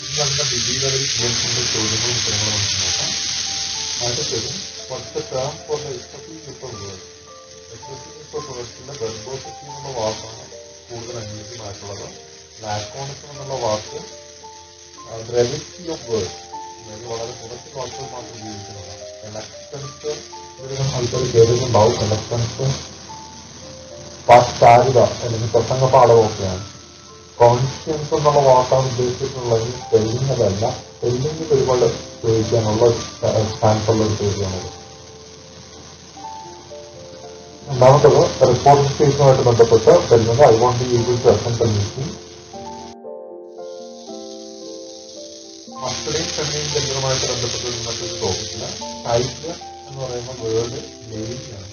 ഇനി വരുന്ന degree level ചോദ്യങ്ങളും ഉത്തരങ്ങളും നമുക്ക് നോക്കാം. അടുത്തത് what's term for the expressive people word വാക്കാണ് കൂടുതൽ അനുയോജ്യമായിട്ടുള്ളത് ലാക്കോണിസം എന്നുള്ള വാക്ക് ബ്രെവിറ്റി ഓഫ് വേർഡ് അതായത് വളരെ കുറച്ച് വാക്കുകൾ മാത്രം ഉപയോഗിക്കുന്നതാണ്. എലക്ടൻസ് ആൾക്കാർ കേട്ടിട്ടുണ്ടാവും. എലക്ടൻസ് പാസ്താരിത അല്ലെങ്കിൽ പ്രസംഗ പാഠമൊക്കെയാണ്. കോൺഷ്യൻസ് എന്നുള്ള വാക്കാണ് ഉദ്ദേശിച്ചിട്ടുള്ളത് തെല്ലുന്നതല്ല സ്പെല്ലിംഗ് ഒരുപാട് ചോദിക്കാനുള്ള ചാൻസ് ഉള്ള ഒരു ചോദ്യമാണത്. രണ്ടാമത്തത് റിപ്പോർട്ടിംഗ് സ്റ്റേഷനുമായിട്ട് ബന്ധപ്പെട്ട് വരുന്നത് I won't be able to attend the meeting മക്കളെയും ഫെമിനെയും ജനറുമായിട്ട് ബന്ധപ്പെട്ട് മറ്റൊരു ടോപ്പിക്കിൽ ടൈപ്പ് എന്ന് പറയുന്ന വേർഡ് മെയിലാണ്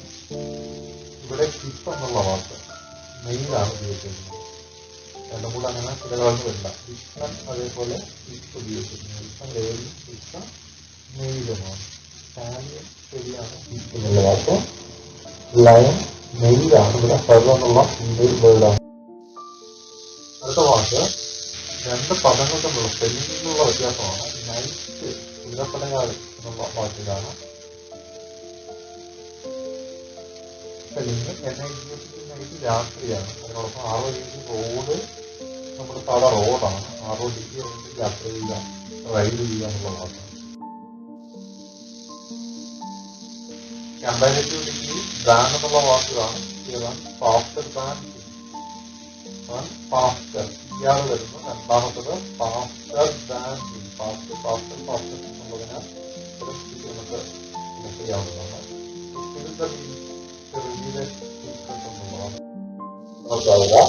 ഇവിടെ കിപ്പ് എന്നുള്ള വാക്ക് മെയിലാണ് ഉപയോഗിച്ചിരിക്കുന്നത് രണ്ടും കൂടെ അങ്ങനെ കാലത്ത് വരില്ല. ഇഷ്ടം അതേപോലെ ഹിപ്പ് ഉപയോഗിച്ചിരിക്കുന്നത് ഇഷ്ടം ലേലും ഇഷ്ടം മെയിലുമാണ് ഫാമിലി ശരിയാണ് ഹിപ്പ് എന്നുള്ള വാക്ക് മെയിലാണ് ഇവിടെ ഫെർ എന്നുള്ള ഫീമെയിൽ വേർഡാണ് അടുത്ത വാക്ക്. രണ്ട് പദങ്ങൾ തമ്മിലുള്ള സ്പെല്ലിങ്ങിലുള്ള വ്യത്യാസമാണ്. നൈറ്റ് കുതിരപ്പടയാളി എന്നുള്ള വാക്കിലാണ് spelling N I G S night രാത്രിയാണ് അതിനോടൊപ്പം ആർ ഒ റോഡ് നമ്മുടെ സാധാ റോഡാണ് ആ ഡി യാത്ര ചെയ്യുക റൈഡ് ചെയ്യുക എന്നുള്ളതാണ്. കമ്പാരിറ്റീവ് ഡിഗ്രി ബാൻ എന്നുള്ള വാക്കുകളാണ് ഏതാണ് ഫാസ്റ്റർ ബാൻ ഫാസ്റ്റർ ഇയാൾ വരുന്നു രണ്ടാമത്തത് faster ban faster faster faster നമുക്കറിയാ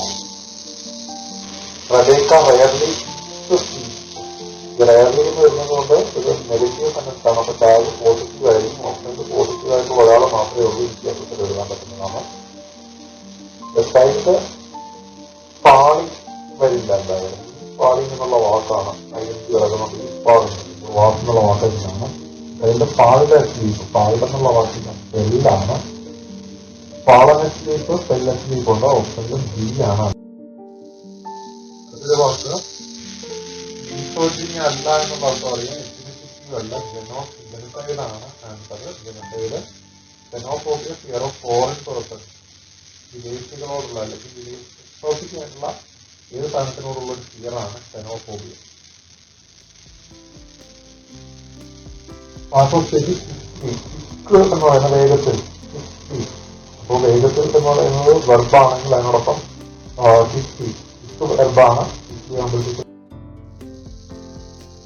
Rebecca rarely rarely എന്ന് വരുന്നത് കൊണ്ട് ഇത് നെഗറ്റീവ് സെന്റൻസ് ആണ് അപ്പൊ ടാഗ് പോസിറ്റീവ് ആയിരിക്കും. ഓപ്ഷൻസ് പോസിറ്റീവ് ആയിട്ട് ഒരാൾ മാത്രമേ ഉള്ളൂ വ്യത്യാസത്തിൽ എഴുതാൻ പറ്റുന്നതാണ് വെബ്സൈറ്റ് പാളി വരില്ല എന്തായാലും. പാളി എന്നുള്ള വാക്കാണ് ഐഡന്റിറ്റി കിടക്കുന്നത്. ഈ പാളി വാക്ക് എന്നുള്ള വാക്കാണ് അതിന്റെ പാളിയുടെ പാളിടെന്നുള്ള പാളിയുടെ എന്നുള്ള വാക്കിന് സ്പെല്ലാണ് പാളന സ്ലീപ്പ് ഉണ്ട്? ഓപ്ഷനിൽ ബി ആണ്. അല്ല എന്നുള്ള ജനോഫോബിയ ഓഫ് വിദേശികളോടുള്ള അല്ലെങ്കിൽ ഏത് സാധനത്തിനോടുള്ള ഒരു ഫിയറാണ് xenophobia. പാർട്ടോസ്റ്റേജ് ഇക്ക് എന്ന് പറയുന്ന വേഗത്തിൽ അപ്പോൾ വേദത്തിൽ എന്ന് പറയുന്നത് വെർബാണെങ്കിൽ അതിനോടൊപ്പം ഹിസ്റ്റി ഇക്ക് വെർബാണ് ഹിസ്റ്റി ആകുമ്പോഴത്തേക്ക്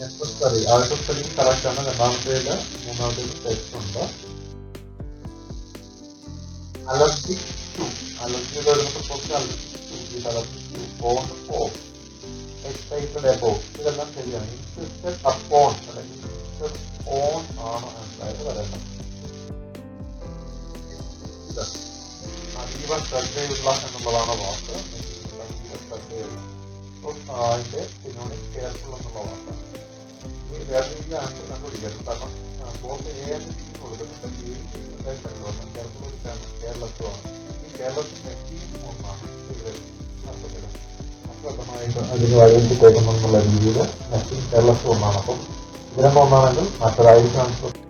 നെസസറി ആദ്യത്തെ സ്പെല്ലിംഗ് കറക്റ്റ് ആണ്. രണ്ടാമത്തേൽ മൂന്നാമത്തേൽ തെറ്റുണ്ട് അലർജി ടു അലർജിയുടെ വരുന്നത് കുറച്ച് allergy allergy fond for excited about ഇതെല്ലാം ശരിയാണ്. ഇൻസിസ്റ്റഡ് അപ്പോൺ അല്ലെങ്കിൽ ഓൺ ആണ്. എന്തായാലും വരേണ്ടത്. അതീവ ശ്രദ്ധയുള്ള എന്നുള്ളതാണ് വാക്ക്. അതീവ പിന്നോട് കെയർഫുൾ എന്നുള്ള വാക്കാണ് കേരളത്തിൽ നെറ്റീവ് ഒന്നാണ്. കേരളത്തിൽ ഒന്നാണ് അപ്പം ഇതിനൊന്നാണെങ്കിൽ മറ്റൊരായിരിക്കും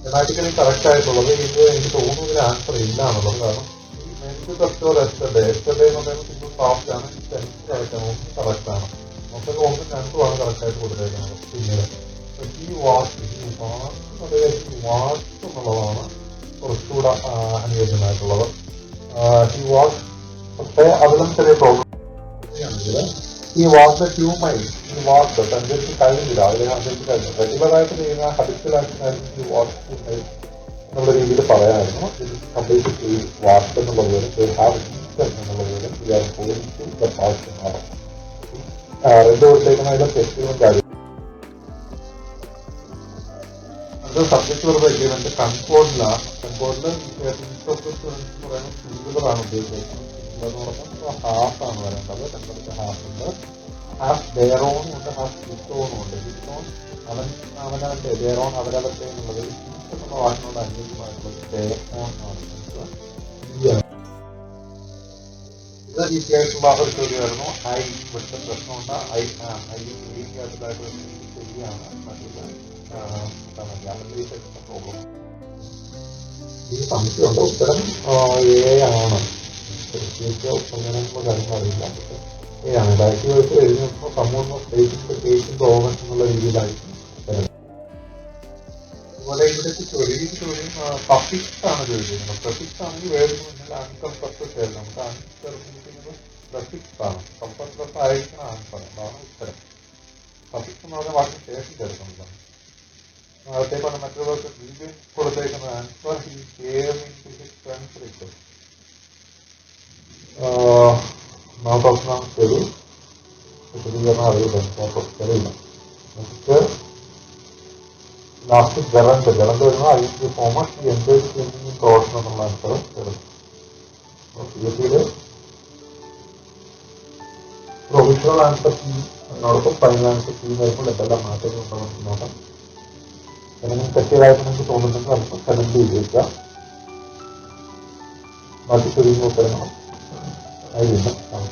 ആൻസർ ഗ്രാമാറ്റിക്കലി കറക്റ്റ് ആയിട്ടുള്ളത് ഇത് എനിക്ക് തോന്നുന്നു ഇതിന് ആൻസർ ഇല്ല എന്നുള്ളത് കാരണം ഈ മെന്റ് ഡേ എസ്റ്റഡേ എസ്റ്റഡേ എന്ന് പറയുന്നത് സിമ്പിൾ സോഫ്റ്റ് ആണ്. സെൻസ് കറക്റ്റ് ആണ്. ഒന്നും കറക്റ്റ് ആണ്. മൊത്തം ഒന്നും രണ്ടുമാണ് കറക്റ്റ് ആയിട്ട് കൊടുത്തേക്കുന്നത് പിന്നീട്. ഈ വാക്ക് ഈ വാക്ക് ഈ വാക്ക് എന്നുള്ളതാണ് കുറച്ചുകൂടെ അനുയോജ്യമായിട്ടുള്ളത്. ഈ വാക്ക് പക്ഷേ അതിലും ചെറിയ പ്രോബ്ലം ആണെങ്കിൽ ഈ വാക്ക് മൈൻഡ് ഈ വാർത്ത സഞ്ചരിച്ച് കഴിഞ്ഞില്ല. അതിനെ സഞ്ചരിച്ച് കഴിഞ്ഞു റെഗുലറായിട്ട് ചെയ്യുന്ന ഹബിറ്റൽ വാർത്ത എന്നുള്ള രീതിയിൽ പറയാമായിരുന്നു ഇത് കംപ്ലീറ്റ് ഈ വാർത്ത എന്നുള്ള പോലെ അത് സബ്ജക്ട് വെറുതെ എഗ്രിമെന്റ് കൺകോഡിലാണ് കൺകോഡിൽ പറയുന്നത് സിംഗുലർ ആണ് ഉദ്ദേശിക്കുന്നത്. സിംഗുലർ ഹാഫ് ആണ് വരേണ്ടത് രണ്ടടുത്ത് ഹാഫ് ഉണ്ട് ഹാഫ് ഡെയറോണും ഉണ്ട് ഹാഫ് ഹിസ്റ്റോണും ഉണ്ട് ഹിസ്റ്റോൺ അവൻ അവനവന്റെ ഡെയറോൺ അവരവന്റെ എന്നുള്ളത് എന്നുള്ള വാക്കിനോട് അനുയോജ്യമായിട്ടുള്ളത് ഡെയറോൺ ആണ് ഇത് വളരെ ഈസി ആയിട്ടുള്ള ഒരു ചോദ്യമായിരുന്നു ഐ ഇവിടുത്തെ പ്രശ്നമുണ്ട് ഐ ഐ ആയിട്ടുള്ള ശരിയാണ് മറ്റുള്ള പ്രോബ്ലം ഈ സംശയമുണ്ട് ഉത്തരം എ ആണ് പ്രത്യേകിച്ച് നമ്മൾ കാര്യങ്ങൾ അറിയില്ല. ഏതാണ് ഡയറ്റി വൈസ് എഴുതുമ്പോൾ സമൂഹ കേസിന്റെ ഓവൻ എന്നുള്ള രീതിയിലായിരിക്കും അതുപോലെ ഇവിടുത്തെ ചൊരിയും ഈ ചോദ്യം പഫിക്സ് ആണ് ചോദിക്കുന്നത് പ്രഫിക്സ് ആണെങ്കിൽ വേറെ മുന്നിൽ ആയിരുന്നു നമുക്ക് ചേർന്നിരിക്കുന്നത് പ്രഫിക്സ് ആണ് പ്ലസ് ആയിരിക്കണം ആൻസർ അതാണ് ഉത്തരം. പഫിക്സ് എന്ന് പറഞ്ഞാൽ വാക്കിന് ശേഷം ചേർക്കുന്നതാണ് നേരത്തെ പറഞ്ഞ മറ്റുള്ളവർക്ക് ബീജം കൊടുത്തേക്കുന്ന ആൻസർ ഈ കെയർ ആൻസർ നാൽപ്പത്തിനാം ശരി വിശദീകരണം അറിയില്ല ശരിയില്ല നെക്സ്റ്റ് ലാസ്റ്റ് ജലണ്ട് ജലണ്ട് വരുന്ന ഐ ടി ഈ എൻജോയ് ചെയ്യുന്ന പ്രൊഫഷൻ എന്നുള്ള ആൻസർ വരും പി എസ് സിയിൽ പ്രൊവിഷണൽ ആൻസർ കീ എന്നോടൊപ്പം ഫൈനൽ ആൻസർ കീ വരുമ്പോൾ എന്തെല്ലാം മാറ്റങ്ങൾ ഉണ്ടോ നോക്കാം. എന്തെങ്കിലും തെറ്റിയതായിട്ട് നമുക്ക് തോന്നുന്നുണ്ടെങ്കിൽ നമുക്ക് കമന്റ് ചെയ്ത് ബാക്കി ചെറിയ ഉത്തരങ്ങളും 还有啊